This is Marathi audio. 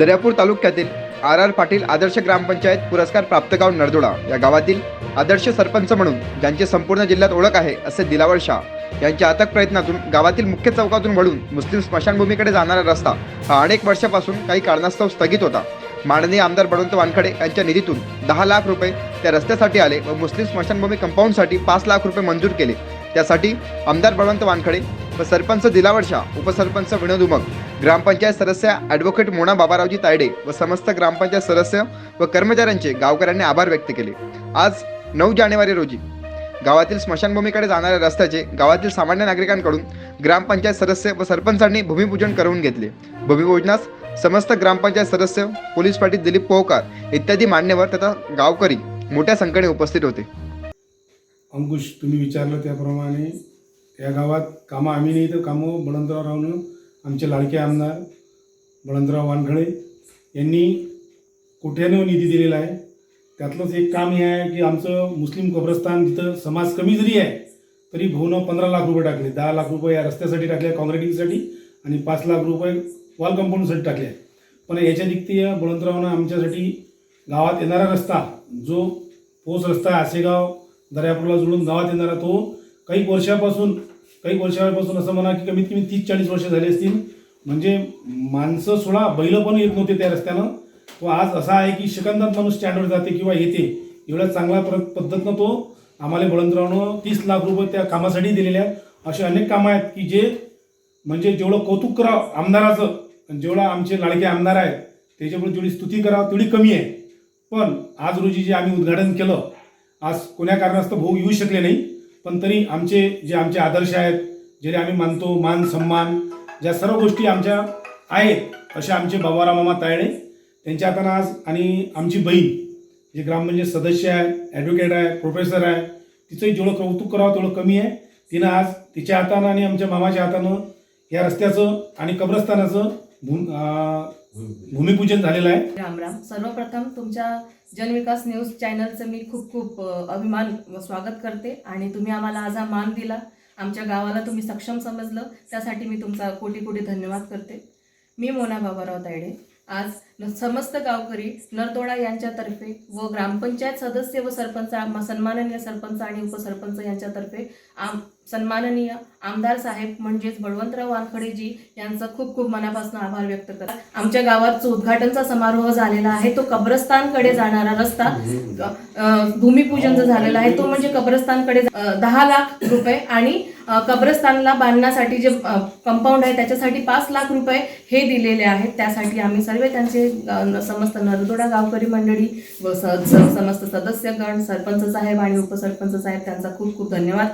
दर्यापूर तालुक्यातील आर आर पाटील आदर्श ग्रामपंचायत पुरस्कार प्राप्त गाव नरदोडा या गावातील आदर्श सरपंच म्हणून ज्यांची संपूर्ण जिल्ह्यात ओळख आहे असे दिलावर शाह यांच्या अथक प्रयत्नातून गावातील मुख्य चौकातून वळून मुस्लिम स्मशानभूमीकडे जाणारा रस्ता हा अनेक वर्षापासून काही कारणास्तव स्थगित होता. माननीय आमदार बळवंत वानखडे यांच्या निधीतून दहा लाख रुपये त्या रस्त्यासाठी आले व मुस्लिम स्मशानभूमी कंपाऊंडसाठी पाच लाख रुपये मंजूर केले. त्यासाठी आमदार बळवंत वानखडे व सरपंच दिलावर शाह उपसरपंच विनोद उमग ग्रामपंचायत सदस्य ॲडव्होकेट मोना बाबारावजी तायडे व समस्त ग्रामपंचायत सदस्य व कर्मचाऱ्यांचे गावकऱ्यांनी आभार व्यक्त केले. आज नऊ जानेवारी रोजी गावातील स्मशानभूमीकडे जाणाऱ्या रस्त्याचे गावातील सामान्य नागरिकांकडून ग्रामपंचायत सदस्य व सरपंचांनी भूमिपूजन करून घेतले. भूमिपूजनास समस्त ग्रामपंचायत सदस्य पोलीस पाटील दिलीप पोहकार इत्यादी मान्यवर तथा गावकरी मोठ्या संख्येने उपस्थित होते. अंकुश तुम्ही विचारलं त्याप्रमाणे या गावात कामं आम्ही नाही तर कामं बळवंतराव रावनं आमचे लाडके आमदार बळंतराव वानखडे यांनी कोठ्यानं निधी दिलेला आहे. त्यातलंच एक काम हे आहे की आमचं मुस्लिम कब्रस्तान जिथं समाज कमी जरी आहे तरी भाऊनं पंधरा लाख रुपये टाकले. दहा लाख रुपये या रस्त्यासाठी टाकले काँक्रिटिंगसाठी आणि पाच लाख रुपये वॉल कंपाऊंडसाठी टाकले पण याच्या दिक्ती बळवंतरावनं आमच्यासाठी गावात येणारा रस्ता जो पोच रस्ता आहे आसेगाव दर्यापूरला जोडून गावात येणारा तो काही वर्षापासून काही वर्षापासून असं म्हणा की कमीत कमी तीस चाळीस वर्ष झाली असतील. म्हणजे माणसं सोडा बैल पण येत नव्हते त्या रस्त्यानं. तो आज असा आहे की शिकंदात माणूस स्टँडवर जाते किंवा येते. एवढ्या चांगल्या प्र पद्धतीनं तो आम्हाला बळवंतरावनं तीस लाख रुपये त्या कामासाठी दिलेले आहेत. असे अनेक कामं आहेत की जे म्हणजे जेवढं कौतुक करावं आमदाराचं आणि जेवढं आमचे लाडके आमदार आहेत त्याच्यामुळे जेवढी स्तुती करावं तेवढी कमी आहे. पण आज रोजी जे आम्ही उद्घाटन केलं आज कोण्या कारणास्तव भाऊ येऊ शकले नाही. पण तरी आमचे जे आमचे आदर्श आहेत जे आम्ही मानतो मान सन्मान ज्या सर्व गोष्टी आमच्या आहेत असे आमचे बाबाराव मामा तायडे त्यांच्या हातानं आज आणि आमची बहीण जे ग्रामपंचायत म्हणजे सदस्य आहे ॲडव्होकेट आहे प्रोफेसर आहे तिचंही जेवढं कौतुक करावं तेवढं कमी आहे. तिनं आज तिच्या हातानं आणि आमच्या मामाच्या हातानं या रस्त्याचं आणि कब्रस्तानाचं भूमिपूजन झालेलं आहे. राम राम. सर्वप्रथम तुमच्या जनविकास न्यूज चॅनलचं मी खूप खूप अभिमान स्वागत करते आणि तुम्ही आम्हाला आज हा मान दिला. आमच्या गावाला तुम्ही सक्षम समजलं. त्यासाठी मी तुमचा कोटी कोटी धन्यवाद करते. मी मोना बाबाराव तायडे. आज समस्त गावकरी नरतोडा यांच्यातर्फे व ग्रामपंचायत सदस्य व सरपंच सन्माननीय सरपंच आणि उपसरपंच यांच्यातर्फे आम सन्माननीय आमदार साहेब म्हणजेच बळवंतराव वानखडेजी यांचं खूप खूप मनापासून आभार व्यक्त करत आमच्या गावात जो उद्घाटनचा समारोह झालेला आहे. तो कब्रस्तानकडे जाणारा रस्ता भूमिपूजन. जो झालेला आहे. तो म्हणजे कब्रस्तानकडे दहा लाख रुपये आणि कब्रस्तानला बांधण्यासाठी जे कंपाऊंड आहे त्याच्यासाठी पाच लाख रुपये हे दिलेले आहेत. त्यासाठी आम्ही सर्व त्यांचे अ, समस्त नरदोडा गावकरी मंडळी व स- समस्त सदस्यगण सरपंच साहेब आणि उपसरपंच साहेब त्यांचा खूप खूप धन्यवाद.